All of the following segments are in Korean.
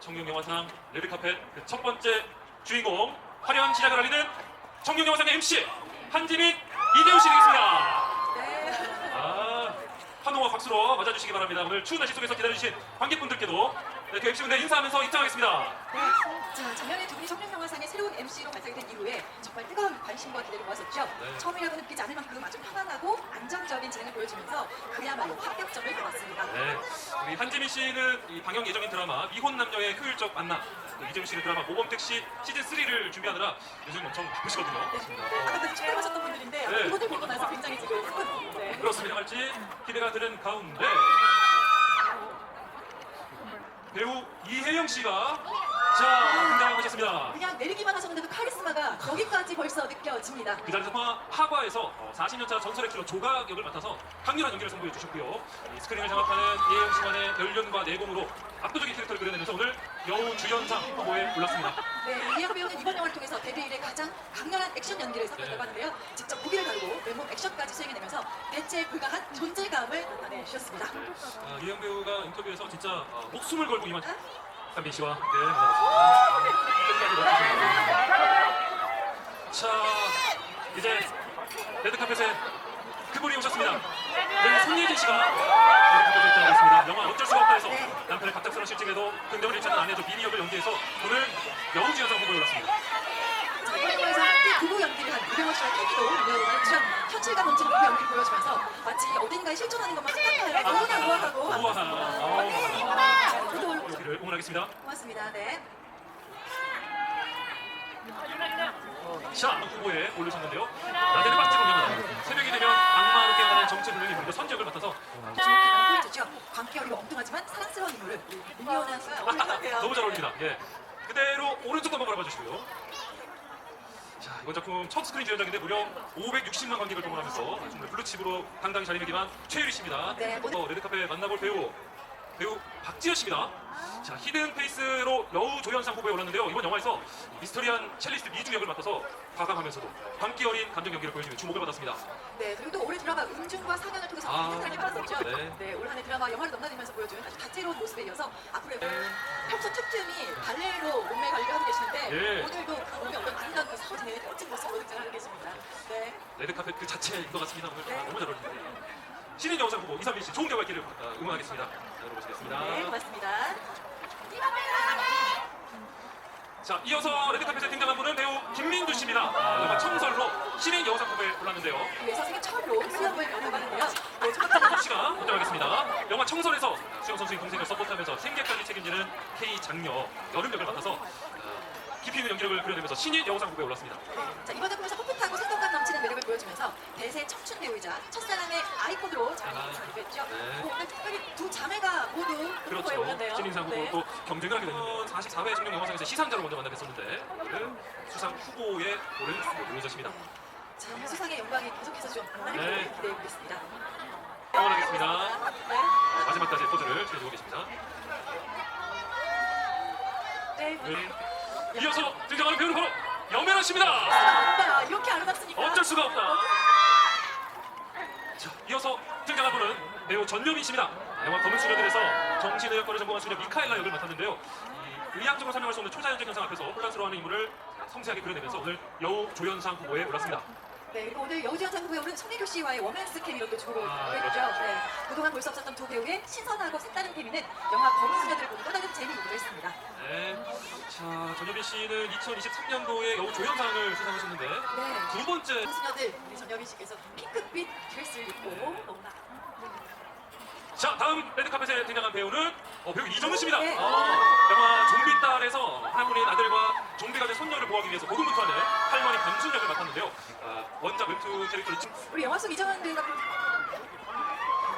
청룡영화상 레드카펫 그 첫 번째 주인공 화려한 시작을 알리는 청룡영화상의 MC 한지민 이대호 씨 되겠습니다. 박수로 맞아주시기 바랍니다. 오늘 추운 날씨 속에서 기다려주신 관객분들께도 네, 그 MC 분들 인사하면서 입장하겠습니다. 네. 자, 작년에 두 분이 청룡영화상의 새로운 MC로 발탁이 된 이후에 정말 뜨거운 관심과 기대를 모았었죠. 네. 처음이라고 느끼지 않을 만큼 아주 편안하고 안정적인 진행을 보여주면서 그야말로 합격점을 받았습니다. 네, 우리 한지민 씨는 이 방영 예정인 드라마 미혼 남녀의 효율적 만남, 그 이재용 씨는 드라마 모범택 시 시즌 3를 준비하느라 요즘 엄청 바쁘시거든요. 네. 아까도 축하하셨던 분들인데 네. 이분들 보고 나서 굉장히 지금 네. 그렇습니다. 할지 기대가 되는 가 운데 배우 이혜영 씨가 자 등장하셨습니다. 그냥 내리기만 하셨는데도 카리스마가 여기까지 벌써 느껴집니다. 그 자리에서 화- 하과에서 40년차 전설의 킬러 조각 역을 맡아서 강렬한 연기를 선보여 주셨고요. 이 스크린을 장악하는 이혜영 씨만의 연륜과 내공으로 압도적인 캐릭터를 그려내면서 오늘 여우 주연상 후보에 올랐습니다. 네, 이혜영 배우는 이번 영화를 통해서 데뷔 이래 가장 강렬한 액션 연기를 선보였다고 하는데요. 직접 무기를 다루고 맨몸 액션까지 수행해내면서 대체 불가한 존재감을 나타내 주셨습니다. 아, 이혜영 배우가 인터뷰에서 진짜 어, 목숨을 걸고 임한 한빈 씨와 네, 넣어주시면 자, 이제 레드카펫에 그분이 오셨습니다. 네, 손예진 씨가 레드카펫에 입장하겠습니다. 영화 어쩔 수가 없다에서 남편의 갑작스러운 실직에도 긍정을 잃지 않은 아내죠 미니 역을 연기해서 오늘 여우주연상 후보에 올랐습니다. 자, 이번 영화에서 부부 연기를 한 이병헌 씨와 태기도 유명한 주연 현실감 넘치는 부부 연기를 보여주면서 마치 어딘가에 실존하는 것만 생각하여 너무나 우아하고 우아한, 어, 네, 저도 여기를 응원하겠습니다. 고맙습니다. 네. 자, 후보에 올르셨는데요. 낮에는 박지로 명하다. 새벽이 되면 악마로 깨어나는 정체불명의 그리고 선지역을 맡아서 주목하는 포인트죠. 광기 어리고 엉뚱하지만 사랑스러운 인물을 씨와 어울릴 것 같아요. 너무 잘 어울립니다. 예. 그대로 오른쪽 한번 바라봐 주시고요. 자, 이번 작품 첫 스크린 주연작인데 무려 560만 관객을 동원하면서 정말 블루칩으로 당당히 자리매김한 최유리 씨입니다. 네, 어, 레드카페 만나볼 배우 배우 박지현 씨입니다. 자, 히든 페이스로 여우 조연상 후보에 올랐는데요. 이번 영화에서 미스터리한 첼리스트 미주 역을 맡아서 과감하면서도 광기 어린 감정 연기를 보여주며 주목을 받았습니다. 네, 그리고 또 올해 드라마 음중과 상연을 통해서 아, 많은 사랑을 받았었죠. 네. 네. 올 한해 드라마 영화를 넘나들면서 보여준 아주 다채로운 모습에 이어서 앞으로 평소 틈틈이 발레로 몸매 관리를 하고 계시는데 예. 오늘도 그 몸에 어떤 아름다운 그 서진의 멋진 모습으로 등장하고 계십니다. 네. 레드카펫 그 자체인 것 같습니다. 오늘 네. 너무 잘 어울립니다. 신인 여우상 후보 이상민 씨 좋은 결과 있기를 어, 응원하겠습니다. 자, 열어보시겠습니다. 네, 고맙습니다. 자, 이어서 레드 카펫에 등장한 분은 배우 김민주 씨입니다. 아, 영화 청설로 신인 여우상 후보에 올랐는데요. 위에서 생애 처음으로 수영을 배워가는데요. 네, 첫 김민주 씨가 등장하겠습니다. 영화 청설에서 수영 선수의 동생을 서포트하면서 생계까지 책임지는 K 장녀 여름 역을 맡아서 어, 깊이 있는 연기력을 그려내면서 신인 여우상 후보에 올랐습니다. 자, 이번 작품에서 넘치는 매력을 보여주면서 대세 청춘 배우이자 첫사랑의 아이콘으로 잘 아, 자리했죠. 네. 오늘 특별히 두 자매가 모두 그 후보에 그렇죠. 올랐네요. 신인상 후보 네. 또 경쟁을 하게 됐는데 44회 청룡 영화상에서 시상자로 먼저 만나뵀었는데 수상 후보에 오른 올려졌습니다. 자, 수상의 영광이 계속해서 좀 많은 네. 네. 기대해 보겠습니다. 응원하겠습니다. 네. 어, 마지막까지 포즈를 취해주고 계십니다. 네. 네. 이어서 등장하는 배우는 바로 염연아 씨입니다. 아, 이렇게 아름답습니까? 어쩔 수가 없다. 자, 이어서 등장한 분은 배우 전여민 씨입니다. 영화 검은 수녀들에서 정신의학과를 전공한 수녀 미카엘라 역을 맡았는데요. 이 의학적으로 설명할 수 없는 초자연적 현상 앞에서 혼란스러워하는 인물을 섬세하게 그려내면서 오늘 여우 조연상 후보에 올랐습니다. 네, 그리고 오늘 여우주연상 후보에 오른 손혜교 씨와의 워맨스 케미로도 주목을 아, 했죠. 그렇죠. 네. 그동안 볼 수 없었던 두 배우의 신선하고 색다른 케미는 영화 검은 수녀들을 보는 또 다른 재미를 했습니다. 네. 자, 전여민 씨는 2023년도에 여우 조연상을 수상하셨는데 네. 두 번째 검은 수녀들 우리 전여빈 씨께서 핑크빛 드레스를 입고 너무나 자 다음 레드카펫에 등장한 배우는 어, 배우 이정은 씨입니다. 네. 어, 영화 좀비 딸에서 할머니 아들과 좀비가 된 손녀를 보호하기 위해서 고군분투하는 할머니 감순 역을 맡았는데요. 아, 원작 웹툰 캐릭터를 친- 우리 영화 속 이정은 배우가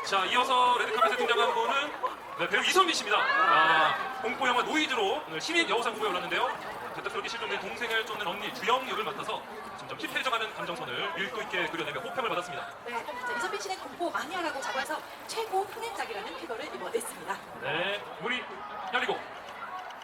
자 이어서 레드카펫에 등장한 분은 네, 배우 이선미 씨입니다. 아, 공포 영화 노이즈로 오늘 신인 여우상 후보에 올랐는데요. 갑작스럽게 실종된 동생을 쫓는 언니 주영 역을 맡아서 점점 힙해져가는 감정선을 밀도 있게 그려내며 호평을 받았습니다. 네, 자, 이선빈 씨는 공포 마니아라고 자부해서 최고 흥행작이라는 쾌거를 이뤄냈습니다. 네, 문이 열리고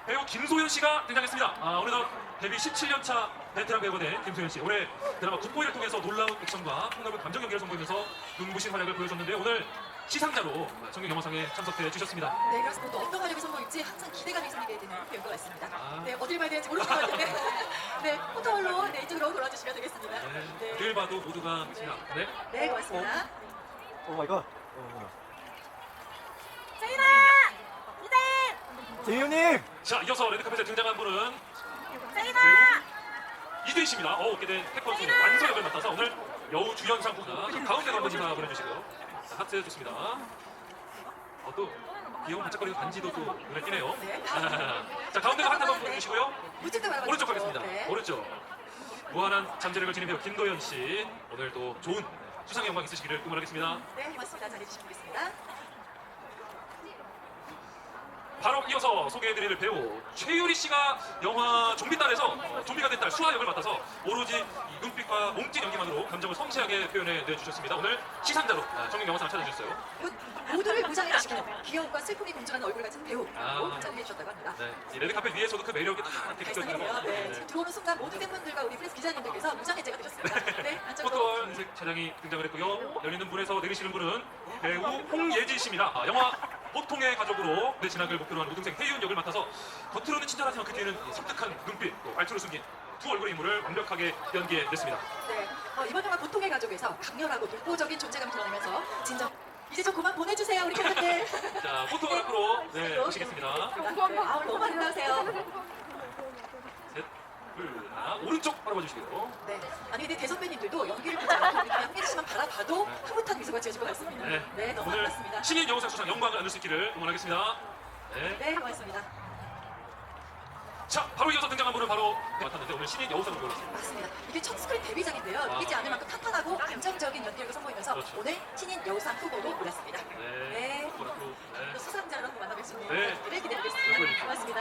배우 김소연 씨가 등장했습니다. 아, 어느덧 데뷔 17년 차 베테랑 배우가 된 김소연 씨. 올해 드라마 굿보이를 통해서 놀라운 액션과 폭넓은 감정 연기를 선보이면서 눈부신 활약을 보여줬는데 오늘 시상자로 정경 영화상에 참석해 주셨습니다. 네, 그렇습니다. 또 어떤 활약이 선보일지 항상 기대감이 생기게 되는 배우인 것 같습니다. 아. 네, 어딜 봐야 되는지 모르는 것 같은데. 네, 포토홀로 네, 이쪽으로 돌아주시면 되겠습니다. 네, 네, 늘 봐도 모두가 신나. 네. 네 고맙습니다. 오 마이 갓. 어. 세인아! 재윤님! 자, 이어서 레드카펫에 등장한 분은! 배우 이두희 씨입니다. 어, 어깨 된 태권도의 완소 역을 맡아서 오늘 여우 주연상 부가 좀 가운데로 한번 인사 보내주시고요. 자, 하트 좋습니다. 어, 또 귀여운 반짝거리는 반지도 또 눈에 띄네요. 네. 자, 가운데로 하트 한번 보내주시고요. 오른쪽. 가겠습니다. 네. 오른쪽. 무한한 잠재력을 지닌 배우 김도현 씨. 오늘도 좋은 수상 영광 있으시기를 응원하겠습니다. 네, 고맙습니다. 자리해 주시면 되겠습니다. 바로 이어서 소개해드릴 배우 최유리 씨가 영화 좀비딸에서 좀비가 된 딸 수아 역을 맡아서 오로지 이 눈빛과 몸짓 연기만으로 감정을 섬세하게 표현해 내주셨습니다. 오늘 시상자로 아, 정경 영화상을 찾아주셨어요. 곧 모두를 무장해시키는 귀여움과 슬픔이 공존하는 얼굴 같은 배우로 아. 자리해 주셨다고 합니다. 네, 이 레드카펫 위에서 도 그 매력이 다 이렇게 느껴지는 발상이네요. 거. 네, 지금 들어오는 순간 모든 팬분들과 우리 프레스 기자님들께서 무장해제가 되셨습니다. 네, 안쪽으로. 포토원색 차량이 등장을 했고요. 열리는 문에서 내리시는 분은 배우 홍예지 씨입니다. 아, 영화 보통의 가족으로 내 진학을 목표로 한 우등생 혜윤 역을 맡아서 겉으로는 친절하지만 그 뒤에는 이 섬뜩한 눈빛, 또 말투를 숨긴 두 얼굴의 인물을 완벽하게 연기해냈습니다. 네, 어, 이번 영화 보통의 가족에서 강렬하고 독보적인 존재감을 드러내면서 진정 이제 좀 그만 보내주세요 우리 팬분들. 자, 포토그래프로 네, 보시겠습니다. 아, 너무 아름다우세요. 하나. 오른쪽 바라봐 주시고요. 네, 아니 근데 대선배님들도 연기를 보지 않고 그냥 혜리 씨만 바라봐도 흐뭇한 미소가 지어질 것 같습니다. 네, 네, 너무 오늘 반갑습니다. 신인 여우상 수상 영광을 안을 수 있기를 응원하겠습니다. 네. 네, 고맙습니다. 자, 바로 이어서 등장한 분은 바로 맡았는데 오늘 신인 여우상을 배웠습니다. 맞습니다. 이게 첫 스크린 데뷔작인데요. 아. 이기지 않을 만큼 탄탄하고 안정적인 연기력을 선보이면서 그렇죠. 오늘 신인 여우상 후보로 올랐습니다. 네. 네. 네. 또 수상자로 한번 만나뵙습니다. 네. 네, 기대하겠습니다. 네, 고맙습니다.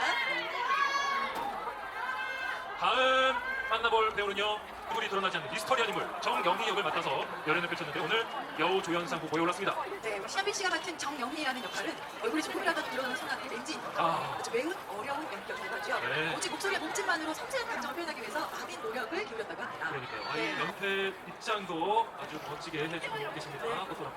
다음 만나볼 배우는요. 그분이 드러나지 않는 미스터리한 인물 정영희 역을 맡아서 열연을 펼쳤는데 오늘 여우 조연상 후보에 올랐습니다. 네, 뭐 신한빈 씨가 맡은 정영희라는 역할은 얼굴이 조금이라도 드러나는 순간 왠지 아. 아주 매우 어려운 연기였다고 하죠. 네. 오직 목소리와 몸짓만으로 섬세한 감정을 표현하기 위해서 많은 노력을 기울였다고 합니다. 그러니까요. 네. 아이 연패 입장도 아주 멋지게 해주고 계십니다. 포토그래프.